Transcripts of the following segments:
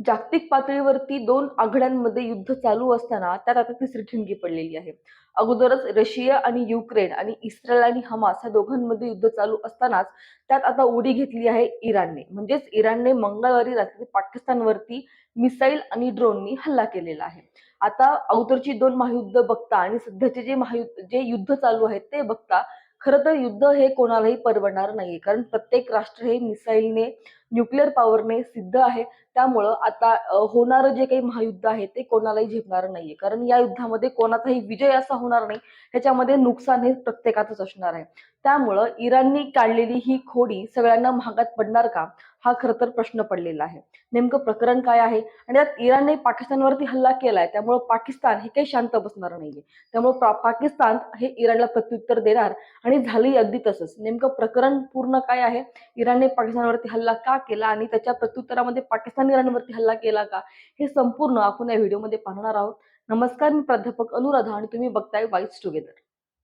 जागतिक पातळीवरती दोन आघाड्यांमध्ये युद्ध चालू असताना त्यात आता तिसरी ठिणगी पडलेली आहे. अगोदरच रशिया आणि युक्रेन आणि इस्रायल आणि हमास ह्या दोघांमध्ये युद्ध चालू असतानाच त्यात आता उडी घेतली आहे इराणने. म्हणजेच इराणने मंगळवारी रात्री पाकिस्तानवरती मिसाईल आणि ड्रोननी हल्ला केलेला आहे. आता अगोदरची दोन महायुद्ध बघता आणि सध्याचे जे महायुद्ध जे युद्ध चालू आहे ते बघता खरं तर युद्ध हे कोणालाही परवडणार नाहीये. कारण प्रत्येक राष्ट्र हे मिसाईलने न्यूक्लिअर पॉवरने सिद्ध आहे. त्यामुळं आता होणारं जे काही महायुद्ध आहे ते कोणालाही झेपणार नाहीये. कारण या युद्धामध्ये कोणाचाही विजय असा होणार नाही. ह्याच्यामध्ये नुकसान हे प्रत्येकाचंच असणार आहे. त्यामुळं इराणनी काढलेली ही खोडी सगळ्यांना महागात पडणार का? हा खरं तर प्रश्न पडलेला आहे. नेमकं प्रकरण काय आहे? आणि त्यात इराणने पाकिस्तानवरती हल्ला केलाय. त्यामुळं पाकिस्तान हे काही शांत बसणार नाहीये. त्यामुळे पा- पाकिस्तान हे इराणला प्रत्युत्तर देणार आणि झाली अगदी तसंच. नेमकं प्रकरण पूर्ण काय आहे? इराणने पाकिस्तानवरती हल्ला का केला आणि त्याच्या प्रत्युत्तरामध्ये पाकिस्तानी इराणवरती हल्ला केला का? हे संपूर्ण आपण या व्हिडिओमध्ये पाहणार आहोत. नमस्कार मी प्राध्यापक अनुराधा आणि तुम्ही बघताय वाईट्स टुगेदर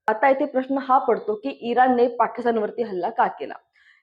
आता इथे प्रश्न हा पडतो की इराणने पाकिस्तानवरती हल्ला का केला?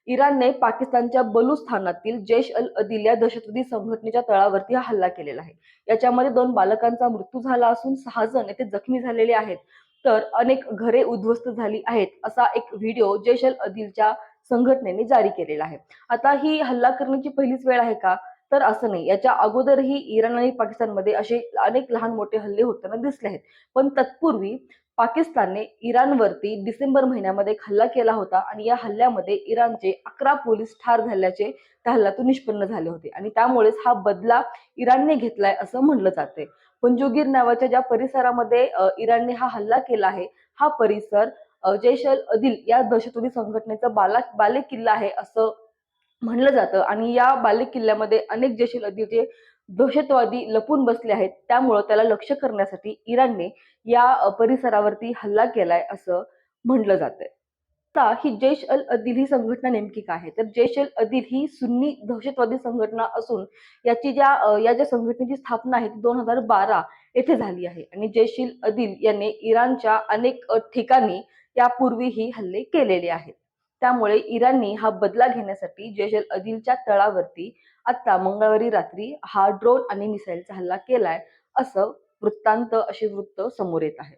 इराणने पाकिस्तानच्या बलुस्थानातील जैश अल अदिल या दहशतवादी संघटनेच्या तळावरती हा हल्ला केलेला आहे. याच्यामध्ये दोन बालकांचा मृत्यू झाला असून सहा जण येथे जखमी झालेले आहेत. तर अनेक घरे उद्ध्वस्त झाली आहेत असा एक व्हिडिओ जैश अल अदिलच्या संघटनेने जारी केलेला आहे. आता ही हल्ला करण्याची पहिलीच वेळ आहे का? तर असं नाही. याच्या अगोदरही इराण आणि पाकिस्तानमध्ये असे अनेक लहान मोठे हल्ले होताना दिसले आहेत. पण तत्पूर्वी पाकिस्तानने इराणवरती डिसेंबर महिन्यामध्ये एक हल्ला केला होता आणि या हल्ल्यामध्ये इराणचे अकरा पोलीस ठार झाल्याचे त्या हल्ल्यातून निष्पन्न झाले होते आणि त्यामुळेच हा बदला इराणने घेतलाय असं म्हणलं जाते. पंजोगीर नावाच्या ज्या परिसरामध्ये इराणने हा हल्ला केला आहे हा परिसर जैश अल अदिल या दहशतवादी संघटनेचा बाला बाले किल्ला आहे असं म्हणलं जातं. आणि या बाले किल्ल्यामध्ये अनेक जैश अल अदिलचे दहशतवादी लपून बसले आहेत. त्यामुळं त्याला लक्ष करण्यासाठी इराणने या परिसरावरती हल्ला केलाय असं म्हणलं जातंय. आता ही जैश अल अदिल ही संघटना नेमकी काय आहे? तर जैश अल अदिल ही सुन्नी दहशतवादी संघटना असून याची ज्या या ज्या संघटनेची स्थापना आहे ती दोन हजार बारा येथे झाली आहे. आणि जैश अल अदिल याने इराणच्या अनेक ठिकाणी यापूर्वीही हल्ले केलेले आहेत. त्यामुळे इराणने हा बदला घेण्यासाठी जैश अल अदिलच्या तळावरती आता मंगळवारी रात्री हा ड्रोन आणि मिसाईलचा हल्ला केलाय असं वृत्तांत असे वृत्त समोर येत आहे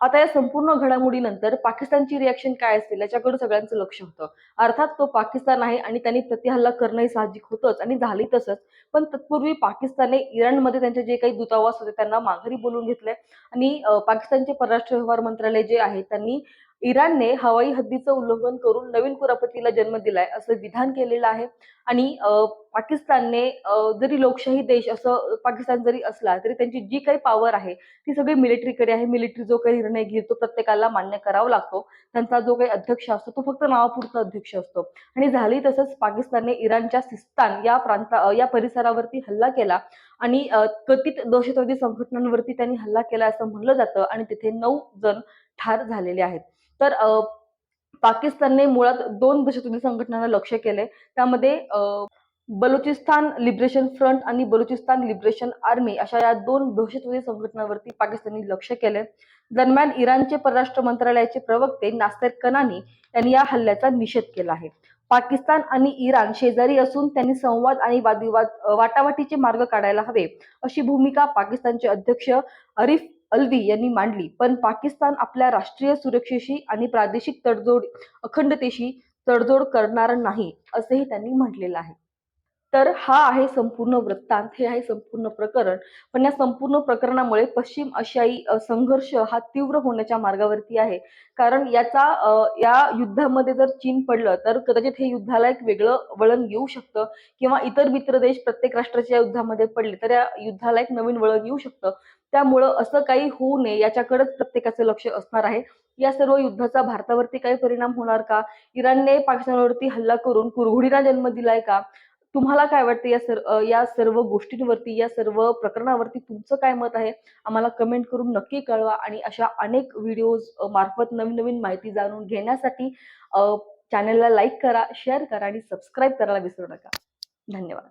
आता या संपूर्ण घडामोडीनंतर पाकिस्तानची रिॲक्शन काय असेल याच्याकडे सगळ्यांचं लक्ष होतं. अर्थात तो पाकिस्तान आहे आणि त्यांनी प्रतिहल्ला करणंही साहजिक होतंच आणि झाली तसंच. पण तत्पूर्वी पाकिस्तानने इराणमध्ये त्यांचे जे काही दूतावास होते त्यांना माघारी बोलून घेतलंय. आणि पाकिस्तानचे परराष्ट्र व्यवहार मंत्रालय जे आहे त्यांनी इराणने हवाई हद्दीचं उल्लंघन करून नवीन कुरापतीला जन्म दिलाय असं विधान केलेलं आहे. आणि अं, पाकिस्तानने जरी लोकशाही देश असं पाकिस्तान जरी असला तरी त्यांची जी काही पॉवर आहे ती सगळी मिलिटरीकडे आहे. मिलिटरी जो काही निर्णय घेईल तो प्रत्येकाला मान्य करावा लागतो. त्यांचा जो काही अध्यक्ष असतो तो फक्त नावापुरता अध्यक्ष असतो. आणि झाली तसंच पाकिस्तानने इराणच्या सिस्तान या प्रांता या परिसरावरती हल्ला केला. आणि कथित दहशतवादी संघटनांवरती त्यांनी हल्ला केला असं म्हणलं जातं. आणि तिथे नऊ जण ठार झालेले आहेत. तर पाकिस्तानने मुळात दोन दहशतवादी संघटनांना लक्ष केले त्यामध्ये बलुचिस्तान लिबरेशन फ्रंट आणि बलुचिस्तान लिबरेशन आर्मी अशा या दोन दहशतवादी संघटनांवरती पाकिस्तानने लक्ष केले दरम्यान इराणचे परराष्ट्र मंत्रालयाचे प्रवक्ते नासेर कनानी यांनी या हल्ल्याचा निषेध केला आहे. पाकिस्तान आणि इराण शेजारी असून त्यांनी संवाद आणि वादविवाद वाटावाटीचे मार्ग काढायला हवे अशी भूमिका पाकिस्तानचे अध्यक्ष अरिफ अल्वी यांनी मांडली. पण पाकिस्तान आपल्या राष्ट्रीय सुरक्षेशी आणि प्रादेशिक तडजोड अखंडतेशी तडजोड करणार नाही असेही त्यांनी म्हटलेलं आहे. तर हा आहे संपूर्ण वृत्तांत हे आहे संपूर्ण प्रकरण. पण या संपूर्ण प्रकरणामुळे पश्चिम आशियाई संघर्ष हा तीव्र होण्याच्या मार्गावरती आहे. कारण याचा या युद्धामध्ये जर चीन पडलं तर कदाचित हे युद्धाला एक वेगळं वळण येऊ शकतं. किंवा इतर मित्र देश प्रत्येक राष्ट्राच्या या युद्धामध्ये पडले तर या युद्धाला एक नवीन वळण येऊ शकतं. त्यामुळं असं काही होऊ नये याच्याकडेच प्रत्येकाचं लक्ष असणार आहे. या सर्व युद्धाचा भारतावरती काही परिणाम होणार का? इराणने पाकिस्तानवरती हल्ला करून कुरघोडीला जन्म दिलाय का? तुम्हाला काय वाटतं या सर या सर्व गोष्टींवरती या सर्व प्रकरणावरती तुमचं काय मत आहे? आम्हाला कमेंट करून नक्की कळवा आणि अशा अनेक व्हिडिओज मार्फत नवीन नवीन माहिती जाणून घेण्यासाठी चॅनलला लाईक करा शेअर करा आणि सबस्क्राईब करायला विसरू नका. धन्यवाद.